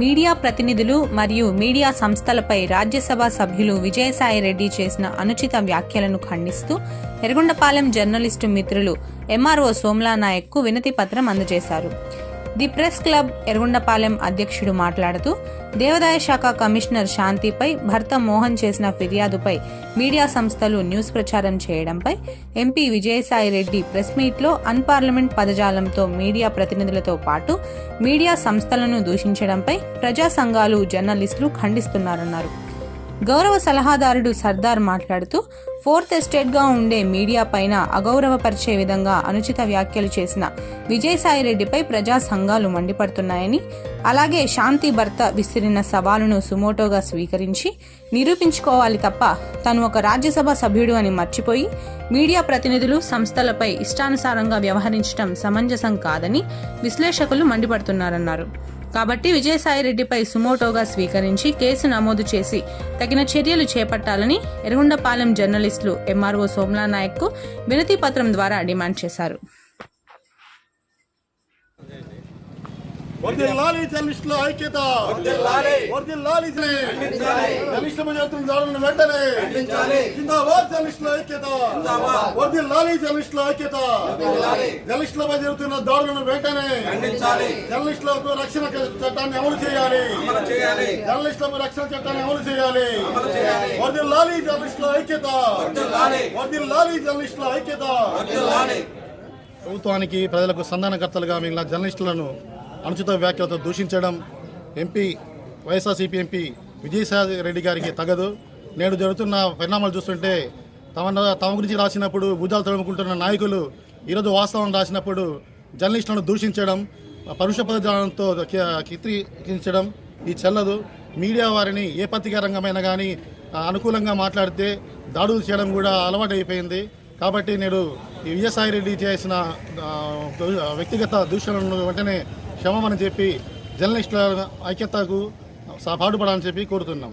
Media ప్రతినిధులు మరియు media సంస్థలపై రాజ్యసభ సభ్యులు విజయసాయి రెడ్డి చేసిన అనుచిత వ్యాఖ్యలను ఖండిస్తూ ఎర్గొండపాలెం జర్నలిస్టు మిత్రులు ఎంఆర్ఓ సోమ్లా నాయక్కు వినతి పత్రం అందజేశారు. ది ప్రెస్ క్లబ్ ఎర్గుండపాలెం అధ్యక్షుడు మాట్లాడుతూ దేవాదాయ శాఖ కమిషనర్ శాంతిపై భర్త మోహన్ చేసిన ఫిర్యాదుపై మీడియా సంస్థలు న్యూస్ ప్రచారం చేయడంపై ఎంపీ విజయసాయి రెడ్డి ప్రెస్ మీట్లో అన్పార్లమెంట్ పదజాలంతో మీడియా ప్రతినిధులతో పాటు మీడియా సంస్థలను దూషించడంపై ప్రజా సంఘాలు జర్నలిస్టులు ఖండిస్తున్నారన్నారు. గౌరవ సలహాదారుడు సర్దార్ మాట్లాడుతూ ఫోర్త్ ఎస్టేట్గా ఉండే మీడియా పైన అగౌరవపరిచే విధంగా అనుచిత వ్యాఖ్యలు చేసిన విజయసాయి రెడ్డిపై ప్రజా సంఘాలు మండిపడుతున్నాయని అలాగే శాంతి భర్త విసిరిన సవాలును సుమోటోగా స్వీకరించి నిరూపించుకోవాలి తప్ప తను ఒక రాజ్యసభ సభ్యుడు అని మర్చిపోయి మీడియా ప్రతినిధులు సంస్థలపై ఇష్టానుసారంగా వ్యవహరించడం సమంజసం కాదని విశ్లేషకులు మండిపడుతున్నారన్నారు. కాబట్టి విజయసాయి రెడ్డిపై సుమోటోగా స్వీకరించి కేసు నమోదు చేసి తగిన చర్యలు చేపట్టాలని ఎర్రగొండపాలెం జర్నలిస్టులు ఎంఆర్ఓ సోమ్లా నాయక్కు వినతి పత్రం ద్వారా డిమాండ్ చేశారు. వర్దిల్లాలి జర్నలిస్టుల ఐక్యత. వర్దిల్లాలి జర్నలిస్టుల చేతులు దాడులను వెంటనే జిందాబాద్ జర్నలిస్టుల ఐక్యత. వర్దిల్లాలి జర్నలిస్టుల ఐక్యత. జర్నలిస్టులపై జరుగుతున్న దాడులను వెంటనే జర్నలిస్టులకు రక్షణ చట్టాన్ని అమలు చేయాలి. జర్నలిస్టులకు రక్షణ చట్టాన్ని అమలు చేయాలి. వర్దిల్లాలి జర్నలిస్టుల ఐక్యత. వర్దిల్లాలి జర్నలిస్టుల ఐక్యత. ప్రభుత్వానికి ప్రజలకు సంధానకర్తలుగా మిగిలిన జర్నలిస్టులను అనుచిత వ్యాఖ్యలతో దూషించడం MP YSRCP MP Vijayasai Reddy గారికి తగదు. నేడు జరుగుతున్న పరిణామాలు చూస్తుంటే తమ తమ గురించి రాసినప్పుడు భుజాలు తడుముకుంటున్న నాయకులు ఈరోజు వాస్తవం రాసినప్పుడు జర్నలిస్టులను దూషించడం పరుష పదజాలంతో చిత్రీకరించడం ఇది చెల్లదు. మీడియా వారిని ఏ పత్రికా రంగమైనా కానీ అనుకూలంగా మాట్లాడితే దాడులు చేయడం కూడా అలవాటైపోయింది. కాబట్టి నేడు ఈ విజయసాయి రెడ్డి చేసిన వ్యక్తిగత దూషణలను వెంటనే క్షమమని చెప్పి జర్నలిస్టుల ఐక్యతకు పాటుపడాలని చెప్పి కోరుతున్నాం